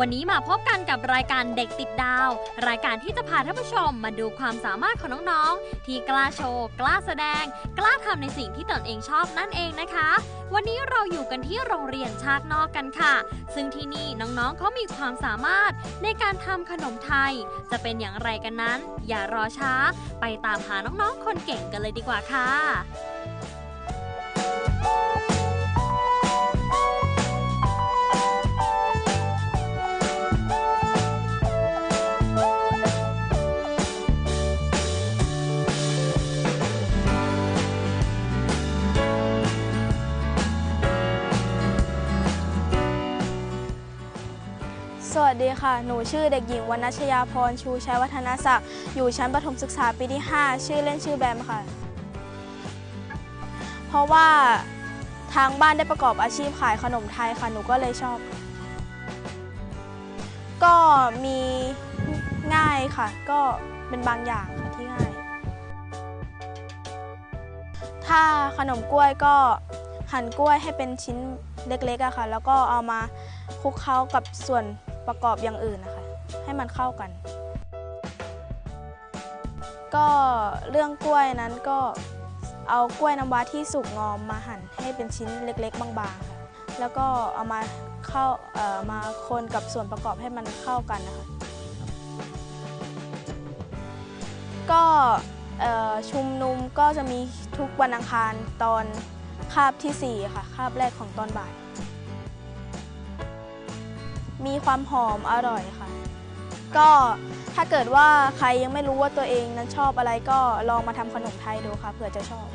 วันนี้มาพบกันกับรายการเด็กติดดาว รายการที่จะพาท่านผู้ชมมาดูความสามารถของน้องๆ ที่กล้าโชว์ กล้าแสดง กล้าทำในสิ่งที่ตนเองชอบนั่นเองนะคะ วันนี้เราอยู่กันที่โรงเรียนชากนอกกันค่ะ ซึ่งที่นี่น้องๆเขามีความสามารถในการทำขนมไทย จะเป็นอย่างไรกันนั้น อย่ารอช้า ไปตามหาน้องๆคนเก่งกันเลยดีกว่าค่ะ สดีค่ะ หนูชื่อเด็กหญิงวรรณชยาพร ชูชัยวัฒนศักดิ์ อยู่ชั้นประถมศึกษาปีที่ 5 ชื่อเล่นชื่อแบมค่ะ เพราะว่าทางบ้านได้ประกอบอาชีพขายขนมไทยค่ะ หนูก็เลยชอบ ก็มีง่ายค่ะ ก็เป็นบางอย่างค่ะที่ง่าย ถ้าขนมกล้วยก็หั่นกล้วยให้เป็นชิ้นเล็กๆอะค่ะ แล้วก็เอามาคลุกเคล้ากับส่วน ประกอบอย่างอื่นนะคะ ให้มันเข้ากัน ก็เรื่องกล้วยนั้นก็เอากล้วยน้ำว้าที่สุกงอมมาหั่นให้เป็นชิ้นเล็กๆ บางๆค่ะแล้วก็เอามาเข้าเอ่อมาคนกับส่วนประกอบให้มันเข้ากันนะคะก็ชุมนุมก็จะมีทุกวันอังคารตอนคาบทีสี่4 ค่ะ คาบแรกของตอนบ่าย มีความหอมอร่อยค่ะ ก็ถ้าเกิดว่าใครยังไม่รู้ว่าตัวเองนั้นชอบอะไรก็ลองมาทำขนมไทยดูค่ะเผื่อจะชอบ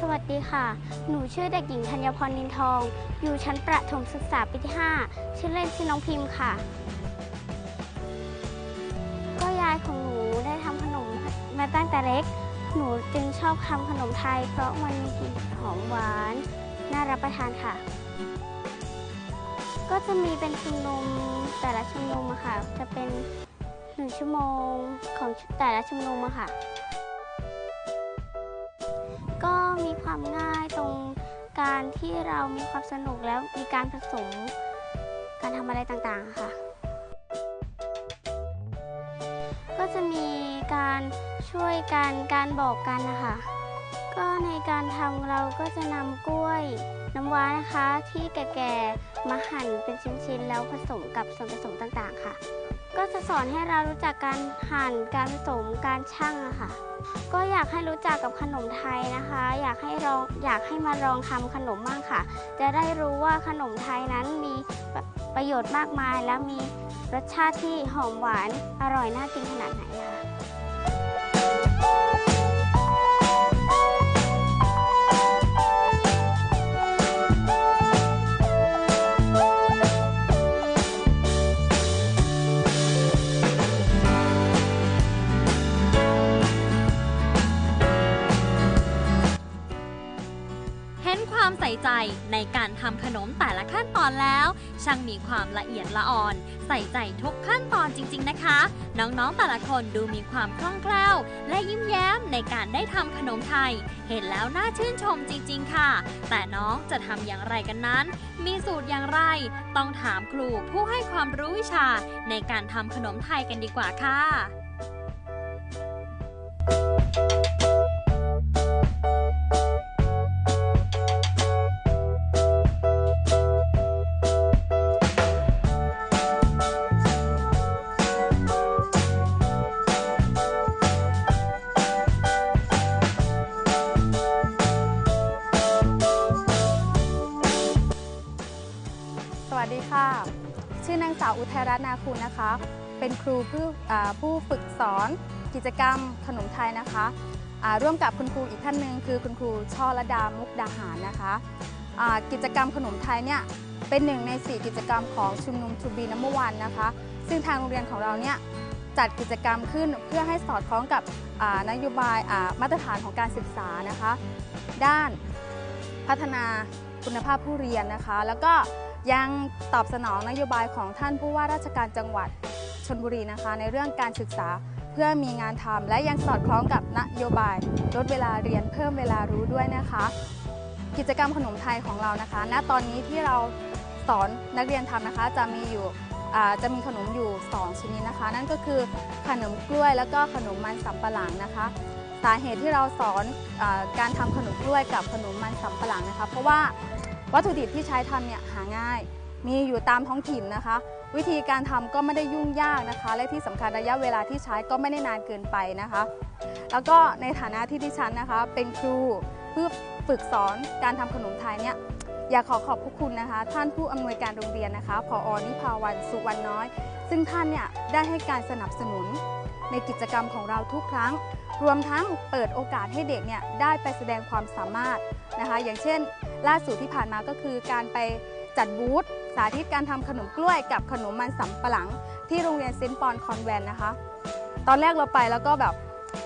สวัสดีค่ะ หนูชื่อเด็กหญิงธัญพรนินทอง อยู่ชั้นประถมศึกษาปีที่ 5 ชื่อเล่นชื่อน้องพิมพ์ค่ะ ตั้งแต่เล็ก หนูจึงชอบทำขนมไทย เพราะมันมีกลิ่นหอมหวาน น่ารับประทานค่ะ ก็จะมีเป็นชุมนุมแต่ละชุมนุมอะค่ะ จะเป็นหนึ่งชั่วโมงของแต่ละชุมนุมอะค่ะ ก็มีความง่ายตรงการที่เรามีความสนุกแล้วมีการผสมการทำอะไรต่างๆค่ะ ก็จะมีการ ช่วยกันการบอกกันนะคะ ก็ในการทำเราก็จะนำกล้วยน้ำว้านะคะที่แก่ๆมาหั่นเป็นชิ้นๆ แล้วผสมกับส่วนผสมต่างๆค่ะ ก็จะสอนให้เรารู้จักการหั่นการผสมการชั่งอะค่ะ ก็อยากให้รู้จักกับขนมไทยนะคะ อยากให้ลองอยากให้มาลองทำขนมบ้างค่ะ จะได้รู้ว่าขนมไทยนั้นมีประประโยชน์มากมาย และมีรสชาติที่หอมหวานอร่อยน่ากินขนาดไหนนะคะ ใจในการทำขนมแต่ละขั้นตอนแล้ว ช่างมีความละเอียดละอ่อน ใส่ใจทุกขั้นตอนจริง ๆ นะคะ น้องๆแต่ละคนดูมีความคล่องแคล่ว และยิ้มแย้มในการได้ทำขนมไทย เห็นแล้วน่าชื่นชมจริง ๆ ค่ะ แต่น้องจะทำอย่างไรกันนั้น มีสูตรอย่างไร ต้องถามครูผู้ให้ความรู้วิชาในการทำขนมไทยกันดีกว่าค่ะสวั สดีค่ะ ชื่อนางสาวอุทัยรัตน์นาคุณนะคะ เป็นครูผู้ผู้ฝึกสอนกิจกรรมขนมไทยนะคะร่วมกับคุณครูอีกท่านหนึ่งคือคุณครูช่อระดามุกดาหารนะคะกิจกรรมขนมไทยเนี่ยเป็นหนึ่งใน 4 กิจกรรมของชุมนุมทูบีน้ำมวันนะคะ ซึ่งทางโรงเรียนของเราเนี่ยจัดกิจกรรมขึ้นเพื่อให้สอดคล้องกับนโยบายมาตรฐานของการศึกษานะคะ ด้านพัฒนาคุณภาพผู้เรียนนะคะ แล้วก็ ยังตอบสนองนโยบายของท่านผู้ว่าราชการจังหวัดชนบุรีนะคะ ในเรื่องการศึกษาเพื่อมีงานทำและยังสอดคล้องกับนโยบายลดเวลาเรียนเพิ่มเวลารู้ด้วยนะคะ กิจกรรมขนมไทยของเรานะคะ ณตอนนี้ที่เราสอนนักเรียนทำนะคะ จะมีอยู่จะมีขนมอยู่ 2 ชนิดนะคะ นั่นก็คือขนมกล้วยแล้วก็ขนมมันสำปะหลังนะคะ สาเหตุที่เราสอนอการทำขนมกล้วยกับขนมมันสำปะหลังนะคะ เพราะว่า วัตถุดิบที่ใช้ทำเนี่ยหาง่าย มีอยู่ตามท้องถิ่นนะคะ วิธีการทำก็ไม่ได้ยุ่งยากนะคะ และที่สำคัญระยะเวลาที่ใช้ก็ไม่ได้นานเกินไปนะคะ แล้วก็ในฐานะที่ดิฉันนะคะ เป็นครูเพื่อฝึกสอนการทำขนมไทยเนี่ยอยากขอขอบพระคุณนะคะ ท่านผู้อำนวยการโรงเรียนนะคะผอนิพาวันสุวรรณน้อย ซึ่งท่านเนี่ยได้ให้การสนับสนุน ในกิจกรรมของเราทุกครั้ง รวมทั้งเปิดโอกาสให้เด็กเนี่ยได้ไปแสดงความสามารถนะคะ อย่างเช่น ล่าสุดที่ผ่านมาก็คือการไปจัดบูธสาธิตการทำขนมกล้วยกับขนมมันสำปะหลัง ที่โรงเรียนเซนต์ปอนคอนแวนต์นะคะ ตอนแรกเราไปแล้วก็แบบ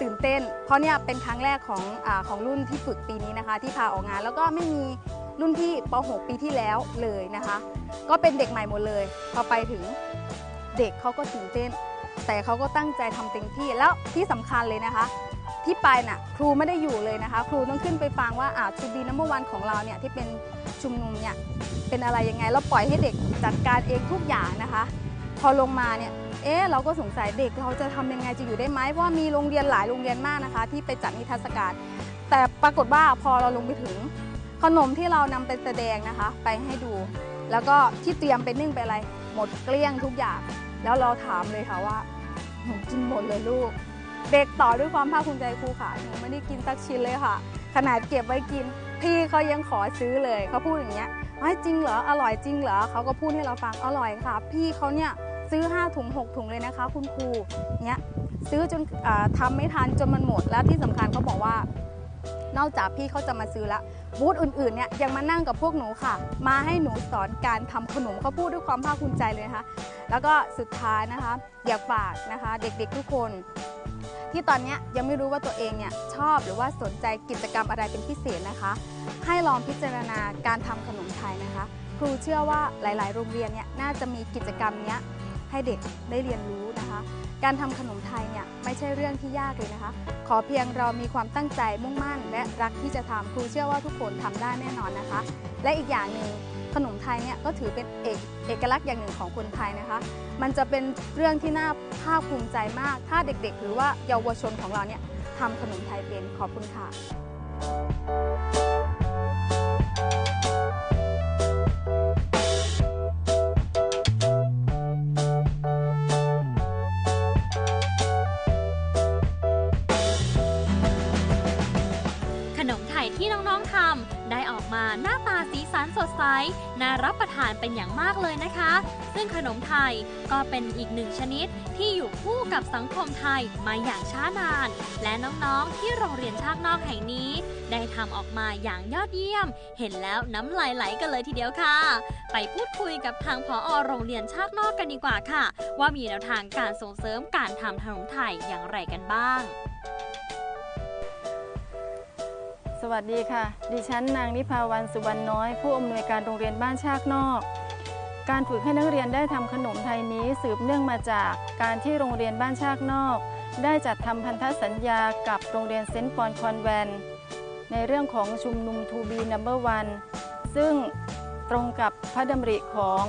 ตื่นเต้น เพราะเนี่ยเป็นครั้งแรกของอของรุ่นที่ฝึกปีนี้นะคะ ที่พาออกงานแล้วก็ไม่มีรุ่นพี่ป .6 ปีที่แล้วเลยนะคะ ก็เป็นเด็กใหม่หมดเลย พอไปถึงเด็กเขาก็ตื่นเต้น แต่เขาก็ตั้งใจทำเต็มที่แล้วที่สำคัญเลยนะคะ ที่ไปน่ะครูไม่ได้อยู่เลยนะคะ ครูต้องขึ้นไปฟังว่าอ่าทูบีนัมเบอร์วันของเราเนี่ยที่เป็นชุมนุมเนี่ยเป็นอะไรยังไงเราปล่อยให้เด็กจัดการเองทุกอย่างนะคะ พอลงมาเนี่ยเอ๊ะเราก็สงสัยเด็กเราจะทำยังไงจะอยู่ได้ไหมเพราะว่ามีโรงเรียนหลายโรงเรียนมากนะคะ ที่ไปจัดนิทรรศการ แต่ปรากฏว่าพอเราลงไปถึงขนมที่เรานำไปแสดงนะคะ ไปให้ดู แล้วก็ที่เตรียมไปนึ่งไปอะไร หมดเกลี้ยงทุกอย่าง แล้วเราถามเลยค่ะว่าหนูกินหมดเลยลูก เด็กต่อด้วยความภาคภูมิใจครูค่ะหนูไม่ได้กินสักชิ้นเลยค่ะ ขนาดเก็บไว้กิน พี่เขายังขอซื้อเลยเขาพูดอย่างเงี้ยไอ้จริงเหรออร่อยจริงเหรอเขาก็พูดให้เราฟังอร่อยค่ะ พี่เขาเนี่ยซื้อ 5 ถุง 6 ถุงเลยนะคะ คุณครูเนี้ยซื้อจนอ่าทำไม่ทันจนมันหมด แล้วที่สำคัญเขาบอกว่า นอกจากพี่เขาจะมาซื้อแล้วบูธอื่นๆเนี่ยยังมานั่งกับพวกหนูค่ะ มาให้หนูสอนการทำขนมเขาพูดด้วยความภาคภูมิใจเลยนะคะ แล้วก็สุดท้ายนะคะ อยากฝากนะคะ เด็กๆทุกคน ที่ตอนนี้ยยังไม่รู้ว่าตัวเองเนี่ยชอบหรือว่าสนใจกิจกรรมอะไรเป็นพิเศษนะคะ ให้ลองพิจารณาการทำขนมไทยนะคะ ครูเชื่อว่าหลาย ๆ โรงเรียนเนี่ยน่าจะมีกิจกรรมเนี้ยให้เด็กได้เรียนรู้นะคะ การทำขนมไทยเนี่ยไม่ใช่เรื่องที่ยากเลยนะคะ ขอเพียงเรามีความตั้งใจมุ่งมั่น และรักที่จะทำครูเชื่อว่าทุกคนทำได้แน่นอนนะคะ และอีกอย่างหนึ่ง ขนมไทยเนี่ยก็ถือเป็นเอกเอกลักษณ์อย่างหนึ่งของคนไทยนะคะ มันจะเป็นเรื่องที่น่าภาคภูมิใจมาก ถ้าเด็กๆ หรือว่าเยาวชนของเราเนี่ยทำขนมไทยเป็นขอบคุณค่ะ ใส น่ารับประทานเป็นอย่างมากเลยนะคะ ซึ่งขนมไทยก็เป็นอีกหนึ่งชนิดที่อยู่คู่กับสังคมไทยมาอย่างช้านาน และน้องๆที่โรงเรียนชากนอกแห่งนี้ ได้ทำออกมาอย่างยอดเยี่ยม เห็นแล้วน้ำลายไหลกันเลยทีเดียวค่ะ ไปพูดคุยกับทางผอโรงเรียนชากนอกกันดีกว่าค่ะ ว่ามีแนวทางการส่งเสริมการทำขนมไทยอย่างไรกันบ้าง สวัสดีค่ะ ดิฉันนางนิพาวันสุวรรณน้อย ผู้อำนวยการโรงเรียนบ้านชากนอก การฝึกให้นักเรียนได้ทำขนมไทยนี้สืบเนื่องมาจากการที่โรงเรียนบ้านชากนอก ได้จัดทำพันธสัญญากับโรงเรียนเซนต์ปอนคอนแวนในเรื่องของชุมนุมทูบีนัมเบอร์วันซึ่งตรงกับพระดำริของ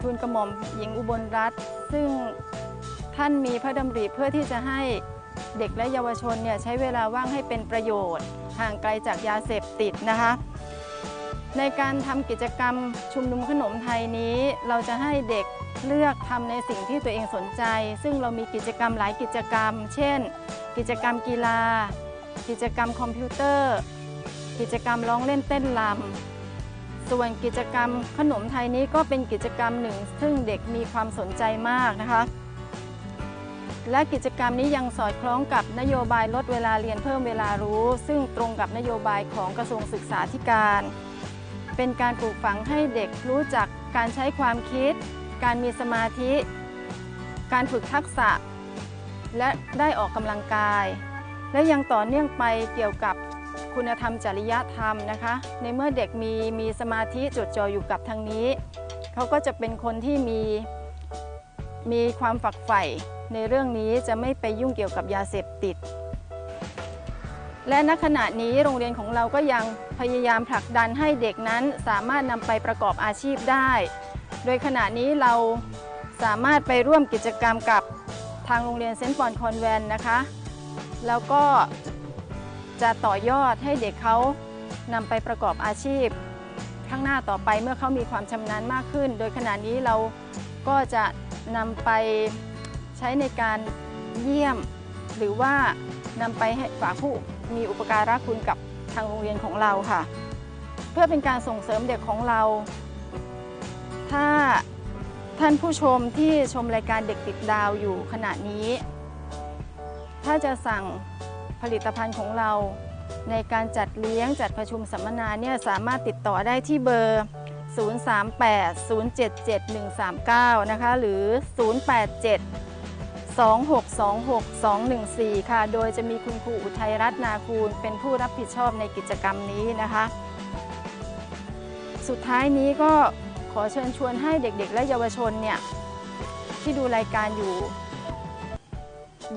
ทูลกระหม่อมหญิงอุบลรัตน์ซึ่งท่านมีพระดำริเพื่อที่จะให้เด็กและเยาวชนเนี่ยใช้เวลาว่างให้เป็นประโยชน์ ห่างไกลจากยาเสพติดนะคะ ในการทำกิจกรรมชุมนุมขนมไทยนี้ เราจะให้เด็กเลือกทำในสิ่งที่ตัวเองสนใจ ซึ่งเรามีกิจกรรมหลายกิจกรรม เช่น กิจกรรมกีฬา กิจกรรมคอมพิวเตอร์ กิจกรรมร้องเล่นเต้นรำส่วนกิจกรรมขนมไทยนี้ก็เป็นกิจกรรมหนึ่ง ซึ่งเด็กมีความสนใจมากนะคะ และกิจกรรมนี้ยังสอดคล้องกับนโยบายลดเวลาเรียนเพิ่มเวลารู้ ซึ่งตรงกับนโยบายของกระทรวงศึกษาธิการ เป็นการปลูกฝังให้เด็กรู้จักการใช้ความคิด การมีสมาธิ การฝึกทักษะ และได้ออกกำลังกาย และยังต่อเนื่องไปเกี่ยวกับคุณธรรมจริยธรรมนะคะ ในเมื่อเด็กมีมีสมาธิจดจ่ออยู่กับทางนี้ เขาก็จะเป็นคนที่มี มีความฝักใฝ่ในเรื่องนี้จะไม่ไปยุ่งเกี่ยวกับยาเสพติด และณขณะนี้โรงเรียนของเราก็ยังพยายามผลักดันให้เด็กนั้นสามารถนำไปประกอบอาชีพได้ โดยขณะนี้เราสามารถไปร่วมกิจกรรมกับทางโรงเรียนเซนต์ปอนคอนแวนนะคะ แล้วก็จะต่อยอดให้เด็กเขานำไปประกอบอาชีพ ข้างหน้าต่อไปเมื่อเขามีความชำนาญมากขึ้น โดยขณะนี้เราก็จะ นำไปใช้ในการเยี่ยม หรือว่านำไปให้ฝากผู้มีอุปการะคุณกับทางโรงเรียนของเราค่ะ เพื่อเป็นการส่งเสริมเด็กของเรา ถ้าท่านผู้ชมที่ชมรายการเด็กติดดาวอยู่ขณะนี้ ถ้าจะสั่งผลิตภัณฑ์ของเราในการจัดเลี้ยงจัดประชุมสัมมนาเนี่ยสามารถติดต่อได้ที่เบอร์ 038-077-139 นะคะ หรือ 087 2626-214 ค่ะ โดยจะมีคุณครูอุทัยรัตน์นาคูล เป็นผู้รับผิดชอบในกิจกรรมนี้นะคะ สุดท้ายนี้ก็ขอเชิญชวนให้เด็กๆ และเยาวชนเนี่ย ที่ดูรายการอยู่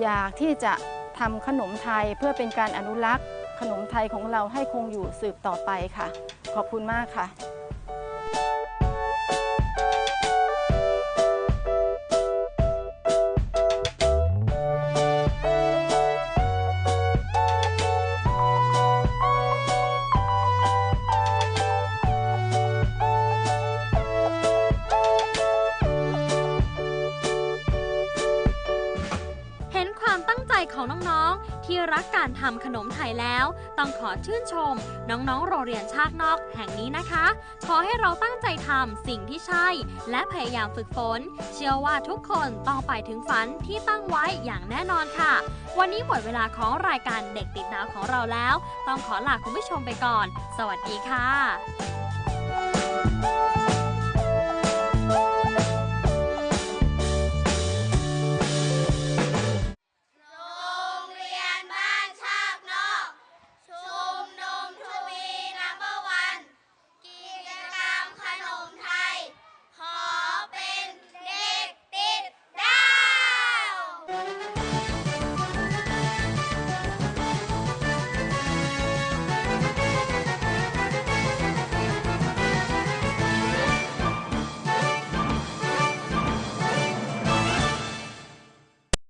อยากที่จะทำขนมไทยเพื่อเป็นการอนุรักษ์ขนมไทยของเราให้คงอยู่สืบต่อไปค่ะ ขอบคุณมากค่ะ ต้องขอชื่นชม น้องๆ โรงเรียนชาตินอกแห่งนี้นะคะ ขอให้เราตั้งใจทำสิ่งที่ใช่ และพยายามฝึกฝน เชื่อว่าทุกคนต้องไปถึงฝันที่ตั้งไว้อย่างแน่นอนค่ะ วันนี้หมดเวลาของรายการเด็กติดดาวของเราแล้ว ต้องขอลาคุณผู้ชมไปก่อน สวัสดีค่ะ